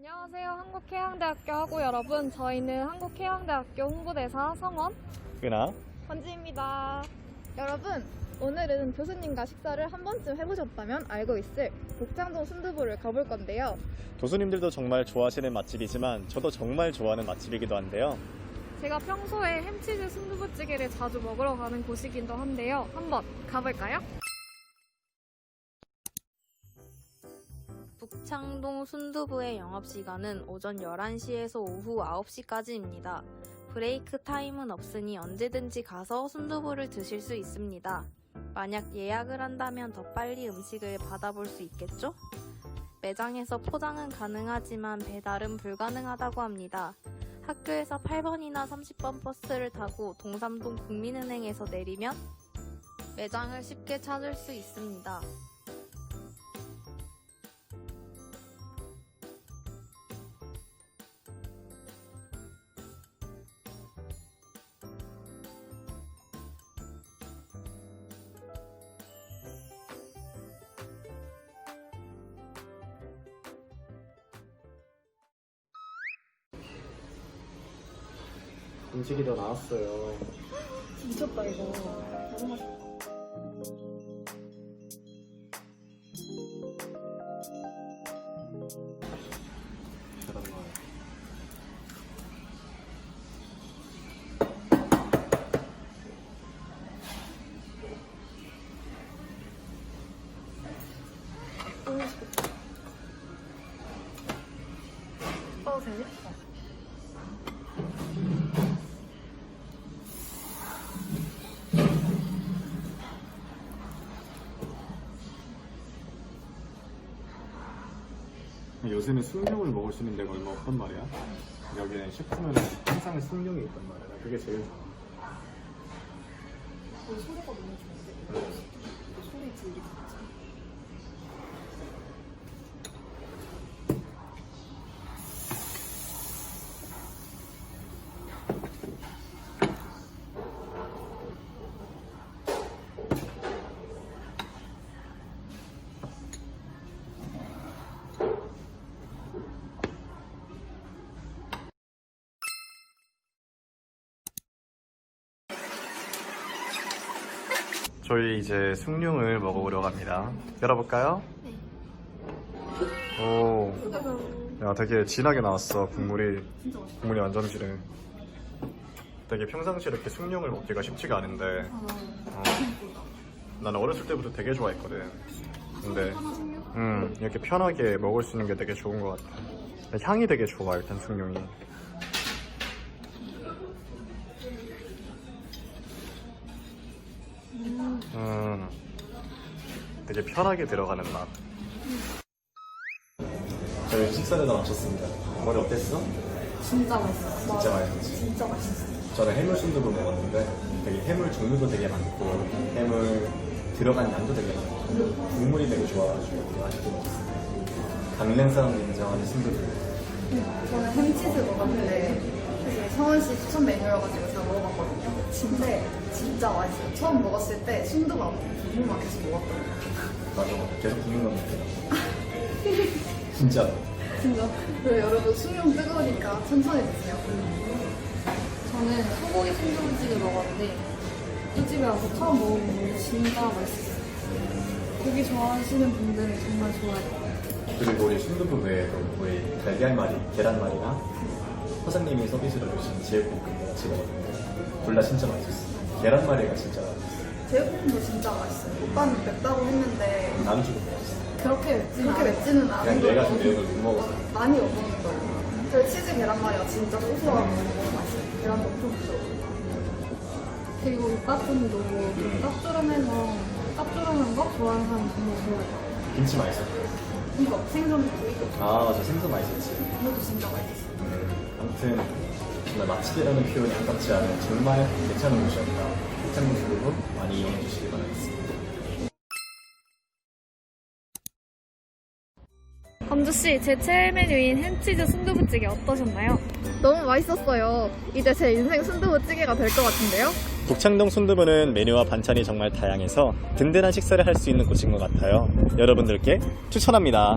안녕하세요. 한국해양대학교 학우 여러분. 저희는 한국해양대학교 홍보대사 성원 은하 권지입니다. 여러분, 오늘은 교수님과 식사를 한 번쯤 해보셨다면 알고 있을 복장동 순두부를 가볼 건데요. 교수님들도 정말 좋아하시는 맛집이지만 저도 정말 좋아하는 맛집이기도 한데요. 제가 평소에 햄치즈 순두부찌개를 자주 먹으러 가는 곳이기도 한데요. 한번 가볼까요? 북창동 순두부의 영업시간은 오전 11시에서 오후 9시까지입니다. 브레이크 타임은 없으니 언제든지 가서 순두부를 드실 수 있습니다. 만약 예약을 한다면 더 빨리 음식을 받아볼 수 있겠죠? 매장에서 포장은 가능하지만 배달은 불가능하다고 합니다. 학교에서 8번이나 30번 버스를 타고 동삼동 국민은행에서 내리면 매장을 쉽게 찾을 수 있습니다. 음식이 더 나왔어요. 미쳤다, 이거. 너무 맛있다. 떠도 되니? 요새는 숭늉을 먹을 수 있는 데가 얼마 없단 말이야. 여기는 셰프는 항상 숭늉이 있단 말이야. 나 그게 제일 좋아. 소리가 너무 좋은데? 소리 들리지? 저희 이제 숭늉을 먹어보려 갑니다. 열어볼까요? 네. 오, 야 되게 진하게 나왔어 국물이. 국물이 완전 진해. 되게 평상시에 이렇게 숭늉을 먹기가 쉽지가 않은데. 어, 나는 어렸을 때부터 되게 좋아했거든. 근데, 음, 이렇게 편하게 먹을 수 있는 게 되게 좋은 것 같아. 향이 되게 좋아 일단 숭늉이. 음, 되게 편하게 들어가는 맛. 저희 식사를 다 마쳤습니다. 머리 어땠어? 진짜 맛있어. 진짜 맛있었지. 진짜 맛있어. 저는 해물 순두부 먹었는데 되게 해물 종류도 되게 많고 해물 들어간 양도 되게 많고 국물이 되게 좋아가지고 되게 맛있게 먹었어요. 강릉 사람들 인정하는 순두부. 저는 햄치즈 먹었는데 사실 성원 씨 추천 메뉴여가지고 제가 먹어봤거든요. 근데 진짜 맛있어요. 처음 먹었을 때 먹고 국물만 계속 먹었거든요. 맞아, 계속 국물만 먹더라고. 진짜. 진짜. 그리고 여러분 수영 뜨거우니까 천천히 드세요. 저는 소고기 순두부찌개 먹었는데 이 집에 와서 처음 먹어보고 진짜 맛있었어요. 고기 좋아하시는 분들은 정말 좋아할 거예요. 그리고 우리 순두부 외에도 우리 달걀말이, 계란말이랑 사장님이 서비스로 주신 제육볶음 같이 먹었는데 둘 다 진짜 맛있었어. 계란말이가 진짜 제육볶음도 진짜 맛있어요. 오빠는 맵다고 했는데 나는 조금 먹었어. 그렇게 맵지는 그렇게 맵지는 않은 그냥 거 내가 좀 매운 걸못 먹어서. 많이 못 먹는 거예요. 그 치즈 계란말이가 진짜 소소하고 너무 맛있어요. 계란도 엄청 부드러워. 그리고 좀 짭조름해서 짭조름한 거 좋아하는 사람 정말 좋아해요. 김치 맛있어. 이거 생선 구이도 아 맞아 생선 맛있었지. 이것도 진짜 맛있어요. 음, 아무튼 정말 맛집이라는 표현이 아깝지 않은 정말 괜찮은 곳이었다. 폭탄 순두부 많이 이용해 주시기 바라겠습니다. 범주 씨, 제 최애 메뉴인 햄치즈 순두부찌개 어떠셨나요? 너무 맛있었어요. 이제 제 인생 순두부찌개가 될 것 같은데요? 북창동 순두부는 메뉴와 반찬이 정말 다양해서 든든한 식사를 할 수 있는 곳인 것 같아요. 여러분들께 추천합니다.